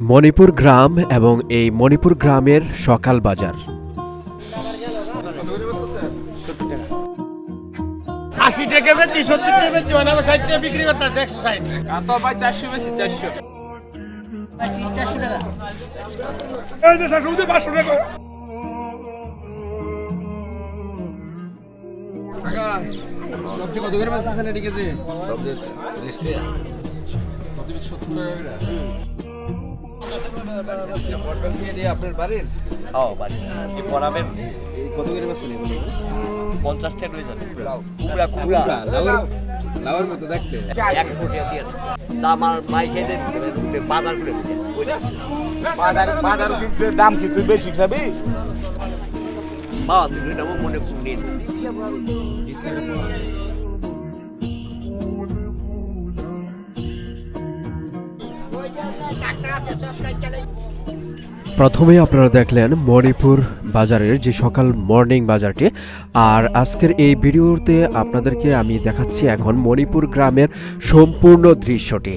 মণিপুর গ্রাম এবং এই মণিপুর গ্রামের সকাল বাজার। আশি টাকা বেচি সত্তর টাকা বেচি অনামে ষাট টাকা বিক্রি করতেছে একশো ষাট। তো ভাই চারশো বেশি চারশো। এই যে পাঁচশো টাকা। সবজি কত করে। আপনার বাড়ির? ও বাড়ি কি পড়াবেন এই কত করে বেচছেন এগুলো? পঞ্চাশ টাকা রয়ে যাবে কুমড়া কুমড়া লাউর লাউর মতো দেখতে। এক কোটি দিয়ে তা আমার মাই খেয়ে দেন বাজার করে বাজার বাজার কিন্তু দাম কি তুই বেশি খাবি মা তুমি নেব মনে করে প্রথমে আপনারা দেখলেন মণিপুর বাজারের যে সকাল মর্নিং বাজারটি। আর আজকের এই ভিডিওতে আপনাদেরকে আমি দেখাচ্ছি এখন মণিপুর গ্রামের সম্পূর্ণ দৃশ্যটি।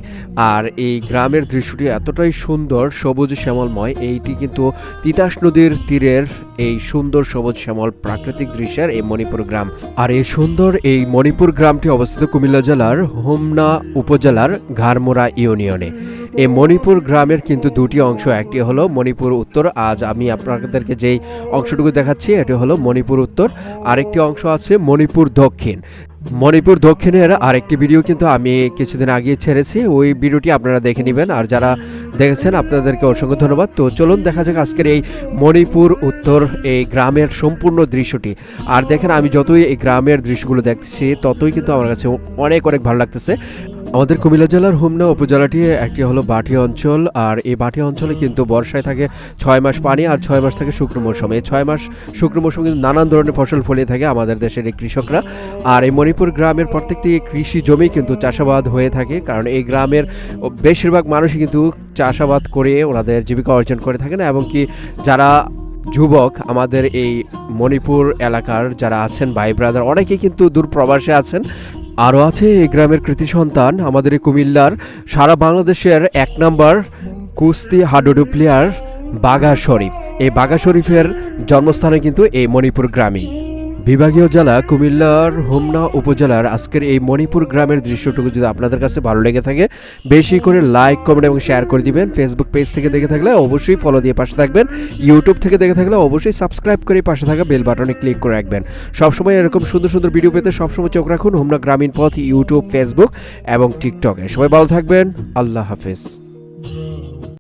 আর এই গ্রামের দৃশ্যটি এতটাই সুন্দর সবুজ শ্যামলময়, এইটি কিন্তু তিতাস নদীর তীরের এই সুন্দর সবুজ শ্যামল প্রাকৃতিক দৃশ্যের এই মণিপুর গ্রাম। আর এই সুন্দর এই মণিপুর গ্রামটি অবস্থিত কুমিল্লা জেলার হোমনা উপজেলার ঘাড়মোড়া ইউনিয়নে। এই মণিপুর গ্রামের কিন্তু দুটি অংশ, একটি হলো মণিপুর উত্তর। আজ আমি আপনাদেরকে যেই অংশটুকু দেখাচ্ছি, এটি হলো মণিপুর উত্তর। আরেকটি অংশ আছে মণিপুর দক্ষিণ। মণিপুর দক্ষিণের আরেকটি ভিডিও কিন্তু আমি কিছুদিন আগে ছেড়েছি। ওই ভিডিওটি আপনারা দেখে নেবেন। আর যারা দেখেছেন, আপনাদেরকে অসংখ্য ধন্যবাদ। তো চলুন দেখা যাক আজকের এই মণিপুর উত্তর, এই গ্রামের সম্পূর্ণ দৃশ্যটি। আর দেখেন, আমি যতই এই গ্রামের দৃশ্যগুলো দেখছি, ততই কিন্তু আমার কাছে অনেক অনেক ভালো লাগতেছে। আমাদের কুমিল্লা জেলার হোমনা উপজেলাটি একটি হলো বাটি অঞ্চল, আর এই বাটি অঞ্চলে কিন্তু বর্ষায় থাকে ছয় মাস পানি আর ছয় মাস থাকে শুকনো মৌসুম। এই ছয় মাস শুকনো মৌসুমে কিন্তু নানান ধরনের ফসল ফলিয়ে থাকে আমাদের দেশের এই কৃষকরা। আর এই মণিপুর গ্রামের প্রত্যেকটি কৃষি জমি কিন্তু চাষাবাদ হয়ে থাকে, কারণ এই গ্রামের বেশিরভাগ মানুষই কিন্তু চাষাবাদ করে ওনাদের জীবিকা অর্জন করে থাকেন। এবং কি যারা যুবক আমাদের এই মণিপুর এলাকার যারা আছেন ভাই ব্রাদার অনেকেই কিন্তু দূর প্রবাসে আছেন। আরও আছে এই গ্রামের কৃতি সন্তান, আমাদের এই কুমিল্লার সারা বাংলাদেশের এক নম্বর কুস্তি হাডুডু প্লেয়ার বাঘা শরীফ। এই বাঘা শরীফের জন্মস্থানে কিন্তু এই মণিপুর গ্রামে বিভাগীয় জেলা কুমিল্লার হোমনা উপজেলার আজকের এই মণিপুর গ্রামের দৃশ্যটুকু যদি আপনাদের কাছে ভালো লেগে থাকে, বেশি করে লাইক কমেন্ট এবং শেয়ার করে দিবেন। ফেসবুক পেজ থেকে দেখে থাকলে অবশ্যই ফলো দিয়ে পাশে থাকবেন। ইউটিউব থেকে দেখে থাকলে অবশ্যই সাবস্ক্রাইব করে পাশে থাকা বেল বাটনে ক্লিক করে রাখবেন। সবসময় এরকম সুন্দর সুন্দর ভিডিও পেতে সবসময় চোখ রাখুন। হোমনা গ্রামীণ পথ ইউটিউব ফেসবুক এবং টিকটকে সবাই ভালো থাকবেন। আল্লাহ হাফেজ।